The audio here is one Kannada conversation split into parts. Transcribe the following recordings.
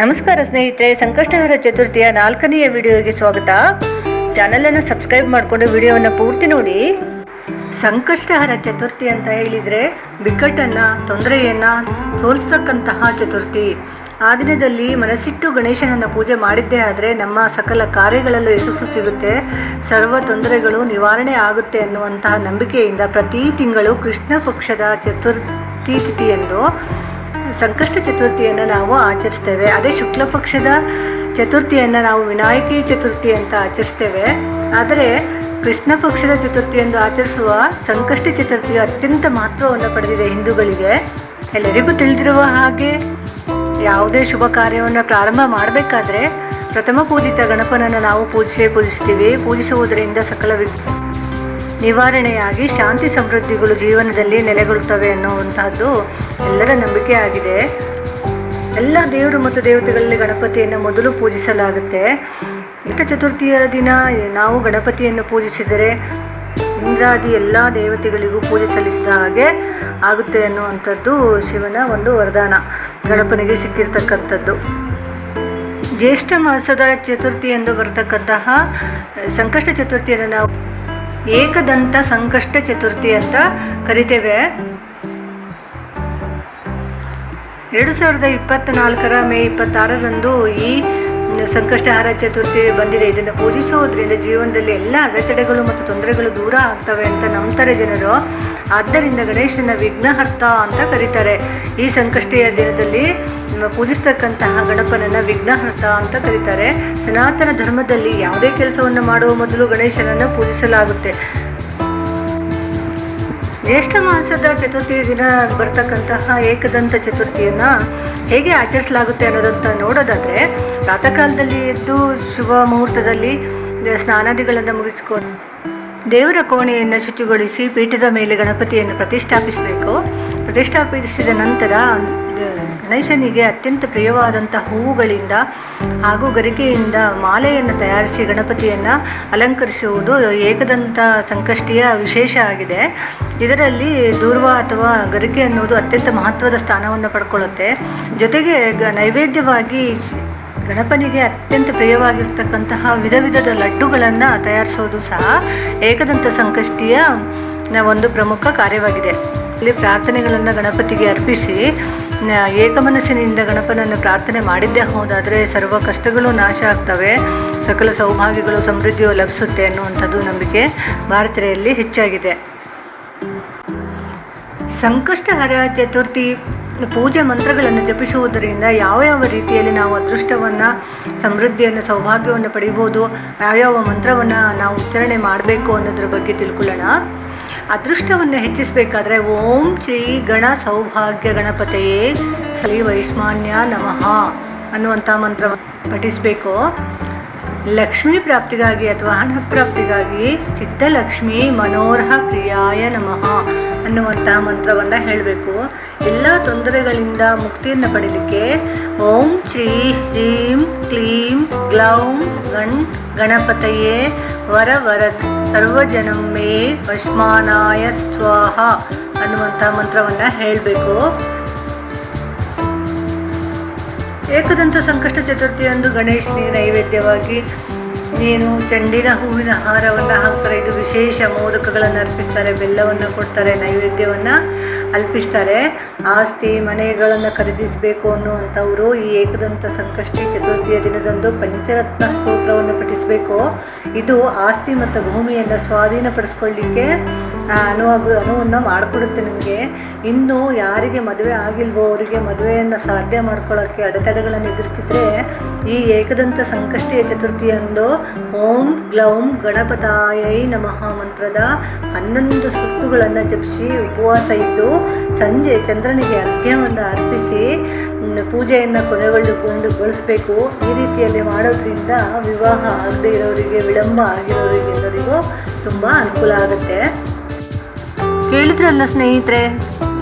ನಮಸ್ಕಾರ ಸ್ನೇಹಿತರೆ, ಸಂಕಷ್ಟಹರ ಚತುರ್ಥಿಯ ನಾಲ್ಕನೆಯ ವಿಡಿಯೋಗೆ ಸ್ವಾಗತ. ಚಾನಲನ್ನು ಸಬ್ಸ್ಕ್ರೈಬ್ ಮಾಡಿಕೊಂಡು ವಿಡಿಯೋವನ್ನು ಪೂರ್ತಿ ನೋಡಿ. ಸಂಕಷ್ಟಹರ ಚತುರ್ಥಿ ಅಂತ ಹೇಳಿದರೆ ಬಿಕ್ಕಟ್ಟನ್ನು, ತೊಂದರೆಯನ್ನು ಸೋಲಿಸ್ತಕ್ಕಂತಹ ಚತುರ್ಥಿ. ಆ ದಿನದಲ್ಲಿ ಮನಸ್ಸಿಟ್ಟು ಗಣೇಶನನ್ನು ಪೂಜೆ ಮಾಡಿದ್ದೇ ಆದರೆ ನಮ್ಮ ಸಕಲ ಕಾರ್ಯಗಳಲ್ಲೂ ಯಶಸ್ಸು ಸಿಗುತ್ತೆ. ಸರ್ವ ತೊಂದರೆಗಳು ನಿವಾರಣೆ ಆಗುತ್ತೆ ಅನ್ನುವಂತಹ ನಂಬಿಕೆಯಿಂದ ಪ್ರತಿ ತಿಂಗಳು ಕೃಷ್ಣ ಪಕ್ಷದ ಚತುರ್ಥಿ ತಿಥಿಯಂದು ಸಂಕಷ್ಟ ಚತುರ್ಥಿಯನ್ನು ನಾವು ಆಚರಿಸ್ತೇವೆ. ಅದೇ ಶುಕ್ಲ ಪಕ್ಷದ ಚತುರ್ಥಿಯನ್ನು ನಾವು ವಿನಾಯಕಿ ಚತುರ್ಥಿ ಅಂತ ಆಚರಿಸ್ತೇವೆ. ಆದರೆ ಕೃಷ್ಣ ಪಕ್ಷದ ಚತುರ್ಥಿಯಂದು ಆಚರಿಸುವ ಸಂಕಷ್ಟ ಚತುರ್ಥಿಯು ಅತ್ಯಂತ ಮಹತ್ವವನ್ನು ಪಡೆದಿದೆ ಹಿಂದೂಗಳಿಗೆ. ಎಲ್ಲರಿಗೂ ತಿಳಿದಿರುವ ಹಾಗೆ ಯಾವುದೇ ಶುಭ ಕಾರ್ಯವನ್ನು ಪ್ರಾರಂಭ ಮಾಡಬೇಕಾದ್ರೆ ಪ್ರಥಮ ಪೂಜಿತ ಗಣಪನನ್ನು ನಾವು ಪೂಜಿಸೇ ಪೂಜಿಸ್ತೀವಿ. ಪೂಜಿಸುವುದರಿಂದ ಸಕಲ ವಿ ನಿವಾರಣೆಯಾಗಿ ಶಾಂತಿ ಸಮೃದ್ಧಿಗಳು ಜೀವನದಲ್ಲಿ ನೆಲೆಗೊಳ್ಳುತ್ತವೆ ಅನ್ನುವಂತಹದ್ದು ಎಲ್ಲರ ನಂಬಿಕೆ ಆಗಿದೆ. ಎಲ್ಲ ದೇವರು ಮತ್ತು ದೇವತೆಗಳಲ್ಲಿ ಗಣಪತಿಯನ್ನು ಮೊದಲು ಪೂಜಿಸಲಾಗುತ್ತೆ. ಇಂಥ ಚತುರ್ಥಿಯ ದಿನ ನಾವು ಗಣಪತಿಯನ್ನು ಪೂಜಿಸಿದರೆ ಇಂದ್ರಾದಿ ಎಲ್ಲ ದೇವತೆಗಳಿಗೂ ಪೂಜೆ ಸಲ್ಲಿಸಿದ ಹಾಗೆ ಆಗುತ್ತೆ ಅನ್ನುವಂಥದ್ದು ಶಿವನ ಒಂದು ವರದಾನ, ಗಣಪನಿಗೆ ಸಿಕ್ಕಿರ್ತಕ್ಕಂಥದ್ದು. ಜ್ಯೇಷ್ಠ ಮಾಸದ ಚತುರ್ಥಿ ಎಂದು ಬರತಕ್ಕಂತಹ ಸಂಕಷ್ಟ ಚತುರ್ಥಿಯನ್ನು ನಾವು ಏಕದಂತ ಸಂಕಷ್ಟ ಚತುರ್ಥಿ ಅಂತ ಕರಿತೇವೆ. ಎರಡು ಸಾವಿರದ ಇಪ್ಪತ್ತ್ನಾಲ್ಕರ ಮೇ ಇಪ್ಪತ್ತಾರರಂದು ಈ ಸಂಕಷ್ಟಹಾರ ಚತುರ್ಥಿ ಬಂದಿದೆ. ಇದನ್ನು ಪೂಜಿಸುವುದರಿಂದ ಜೀವನದಲ್ಲಿ ಎಲ್ಲ ಅಡೆತಡೆಗಳು ಮತ್ತು ತೊಂದರೆಗಳು ದೂರ ಆಗ್ತವೆ ಅಂತ ನಂಬ್ತಾರೆ ಜನರು. ಆದ್ದರಿಂದ ಗಣೇಶನ ವಿಘ್ನಹರ್ತ ಅಂತ ಕರೀತಾರೆ. ಈ ಸಂಕಷ್ಟಿಯ ದಿನದಲ್ಲಿ ಪೂಜಿಸ್ತಕ್ಕಂತಹ ಗಣಪನನ್ನ ವಿಘ್ನಹರ್ತ ಅಂತ ಕರೀತಾರೆ. ಸನಾತನ ಧರ್ಮದಲ್ಲಿ ಯಾವುದೇ ಕೆಲಸವನ್ನು ಮಾಡುವ ಮೊದಲು ಗಣೇಶನನ್ನು ಪೂಜಿಸಲಾಗುತ್ತೆ. ಜ್ಯೇಷ್ಠ ಮಾಸದ ಚತುರ್ಥಿ ದಿನ ಬರ್ತಕ್ಕಂತಹ ಏಕದಂತ ಚತುರ್ಥಿಯನ್ನ ಹೇಗೆ ಆಚರಿಸಲಾಗುತ್ತೆ ಅನ್ನೋದಂತ ನೋಡೋದಾದ್ರೆ ಪ್ರಾತಃ ಕಾಲದಲ್ಲಿ ಎದ್ದು ಶುಭ ಮುಹೂರ್ತದಲ್ಲಿ ಸ್ನಾನಾದಿಗಳನ್ನು ಮುಗಿಸ್ಕೊಂಡು ದೇವರ ಕೋಣೆಯನ್ನು ಶುಚಿಗೊಳಿಸಿ ಪೀಠದ ಮೇಲೆ ಗಣಪತಿಯನ್ನು ಪ್ರತಿಷ್ಠಾಪಿಸಬೇಕು. ಪ್ರತಿಷ್ಠಾಪಿಸಿದ ನಂತರ ಗಣೇಶನಿಗೆ ಅತ್ಯಂತ ಪ್ರಿಯವಾದಂಥ ಹೂವುಗಳಿಂದ ಹಾಗೂ ಗರಿಕೆಯಿಂದ ಮಾಲೆಯನ್ನು ತಯಾರಿಸಿ ಗಣಪತಿಯನ್ನು ಅಲಂಕರಿಸುವುದು ಏಕದಂತ ಸಂಕಷ್ಟಿಯ ವಿಶೇಷ ಆಗಿದೆ. ಇದರಲ್ಲಿ ದೂರ್ವ ಅಥವಾ ಗರಿಕೆ ಅನ್ನೋದು ಅತ್ಯಂತ ಮಹತ್ವದ ಸ್ಥಾನವನ್ನು ಪಡ್ಕೊಳ್ಳುತ್ತೆ. ಜೊತೆಗೆ ಗ ನೈವೇದ್ಯವಾಗಿ ಗಣಪನಿಗೆ ಅತ್ಯಂತ ಪ್ರಿಯವಾಗಿರ್ತಕ್ಕಂತಹ ವಿಧ ವಿಧದ ಲಡ್ಡುಗಳನ್ನು ತಯಾರಿಸೋದು ಸಹ ಏಕದಂತ ಸಂಕಷ್ಟಿಯ ಒಂದು ಪ್ರಮುಖ ಕಾರ್ಯವಾಗಿದೆ. ಇಲ್ಲಿ ಪ್ರಾರ್ಥನೆಗಳನ್ನು ಗಣಪತಿಗೆ ಅರ್ಪಿಸಿ ಏಕಮನಸ್ಸಿನಿಂದ ಗಣಪನನ್ನು ಪ್ರಾರ್ಥನೆ ಮಾಡಿದ್ದೇ ಹೋದಾದರೆ ಸರ್ವ ಕಷ್ಟಗಳು ನಾಶ ಆಗ್ತವೆ. ಸಕಲ ಸೌಭಾಗ್ಯಗಳು, ಸಮೃದ್ಧಿಯು ಲಭಿಸುತ್ತೆ ಅನ್ನುವಂಥದ್ದು ನಂಬಿಕೆ ಭಾರತೀಯರಲ್ಲಿ ಹೆಚ್ಚಾಗಿದೆ. ಸಂಕಷ್ಟಹರ ಚತುರ್ಥಿ ಪೂಜೆ ಮಂತ್ರಗಳನ್ನು ಜಪಿಸುವುದರಿಂದ ಯಾವ ಯಾವ ರೀತಿಯಲ್ಲಿ ನಾವು ಅದೃಷ್ಟವನ್ನು, ಸಮೃದ್ಧಿಯನ್ನು, ಸೌಭಾಗ್ಯವನ್ನು ಪಡಿಬೋದು ಯಾವ್ಯಾವ ಮಂತ್ರವನ್ನು ನಾವು ಉಚ್ಚಾರಣೆ ಮಾಡಬೇಕು ಅನ್ನೋದ್ರ ಬಗ್ಗೆ ತಿಳ್ಕೊಳ್ಳೋಣ. ಅದೃಷ್ಟವನ್ನು ಹೆಚ್ಚಿಸಬೇಕಾದ್ರೆ ಓಂ ಶ್ರೀ ಗಣ ಸೌಭಾಗ್ಯ ಗಣಪತಿಯೇ ಸಲಿ ವೈಸ್ಮಾನ್ಯ ನಮಃ ಅನ್ನುವಂಥ ಮಂತ್ರ ಪಠಿಸಬೇಕು. ಲಕ್ಷ್ಮೀ ಪ್ರಾಪ್ತಿಗಾಗಿ ಅಥವಾ ಹಣ ಪ್ರಾಪ್ತಿಗಾಗಿ ಚಿತ್ತಲಕ್ಷ್ಮಿ ಮನೋರಹ ಪ್ರಿಯಾಯ ನಮಃ ಅನ್ನುವಂತಹ ಮಂತ್ರವನ್ನು ಹೇಳಬೇಕು. ಎಲ್ಲ ತೊಂದರೆಗಳಿಂದ ಮುಕ್ತಿಯನ್ನು ಪಡೀಲಿಕ್ಕೆ ಓಂ ಶ್ರೀ ಹ್ರೀಂ ಕ್ಲೀಂ ಗ್ಲೌಂ ಗಣ್ ಗಣಪತಯೇ ವರ ವರ ಮೇ ವಶ್ಮಾನಾಯ ಸ್ವಾಹ ಅನ್ನುವಂಥ ಮಂತ್ರವನ್ನು ಹೇಳಬೇಕು. ಏಕದಂತ ಸಂಕಷ್ಟ ಚತುರ್ಥಿಯಂದು ಗಣೇಶನಿಗೆ ನೈವೇದ್ಯವಾಗಿ ನೀನು ಚೆಂಡಿನ ಹೂವಿನ ಹಾರವನ್ನು ಹಾಕ್ತಾರೆ. ಇದು ವಿಶೇಷ ಮೋದಕಗಳನ್ನು ಅರ್ಪಿಸ್ತಾರೆ. ಬೆಲ್ಲವನ್ನು ಕೊಡ್ತಾರೆ. ನೈವೇದ್ಯವನ್ನು ಅಲ್ಪಿಸ್ತಾರೆ ಆಸ್ತಿ ಮನೆಗಳನ್ನು ಖರೀದಿಸಬೇಕು ಅನ್ನುವಂಥವರು ಈ ಏಕದಂತ ಸಂಕಷ್ಟಿ ಚತುರ್ಥಿಯ ದಿನದಂದು ಪಂಚರತ್ನ ಸ್ತೋತ್ರವನ್ನು ಪಠಿಸಬೇಕು. ಇದು ಆಸ್ತಿ ಮತ್ತು ಭೂಮಿಯನ್ನು ಸ್ವಾಧೀನಪಡಿಸ್ಕೊಳ್ಳಿಕ್ಕೆ ಅನುವಾಗ ಅನುವನ್ನು ಮಾಡಿಕೊಡುತ್ತೆ ನಿಮಗೆ. ಇನ್ನು ಯಾರಿಗೆ ಮದುವೆ ಆಗಿಲ್ವೋ ಅವರಿಗೆ ಮದುವೆಯನ್ನು ಸಾಧ್ಯ ಮಾಡ್ಕೊಳ್ಳೋಕ್ಕೆ ಅಡೆತಡೆಗಳನ್ನು ಎದುರಿಸ್ತಿದ್ರೆ ಈ ಏಕದಂತ ಸಂಕಷ್ಟಿಯ ಚತುರ್ಥಿಯಂದು ಓಂ ಗ್ಲೌಂ ಗಣಪತಾಯೈ ನಮಃ ಮಂತ್ರದ ಹನ್ನೊಂದು ಸುತ್ತುಗಳನ್ನು ಜಪಿಸಿ ಉಪವಾಸ ಇದ್ದು ಸಂಜೆ ಚಂದ್ರನಿಗೆ ಅರ್ಘ್ಯವನ್ನು ಅರ್ಪಿಸಿ ಪೂಜೆಯನ್ನು ಕೊನೆಗೊಳ್ಳುಗೊಂಡುಗೊಳಿಸಬೇಕು ಈ ರೀತಿಯಲ್ಲಿ ಮಾಡೋದ್ರಿಂದ ವಿವಾಹ ಆಗದೇ ಇರೋರಿಗೆ, ವಿಳಂಬ ಆಗಿರೋರಿಗೆ ಎಲ್ಲರಿಗೂ ತುಂಬ ಅನುಕೂಲ ಆಗುತ್ತೆ. ಕೇಳಿದ್ರಲ್ಲ ಸ್ನೇಹಿತರೆ,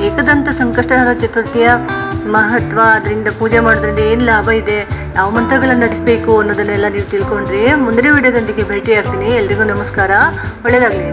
ಏಕದಂತ ಸಂಕಷ್ಟಹರ ಚತುರ್ಥಿಯ ಮಹತ್ವ, ಅದರಿಂದ ಪೂಜೆ ಮಾಡೋದ್ರಿಂದ ಏನು ಲಾಭ ಇದೆ, ಯಾವ ಮಂತ್ರಗಳನ್ನು ನಡೆಸಬೇಕು ಅನ್ನೋದನ್ನೆಲ್ಲ ನೀವು ತಿಳ್ಕೊಂಡ್ರಿ ಮುಂದಿನ ವಿಡಿಯೋದೊಂದಿಗೆ ಭೇಟಿ ಆಗ್ತೀನಿ ಎಲ್ರಿಗೂ ನಮಸ್ಕಾರ. ಒಳ್ಳೆಯದಾಗಲಿ.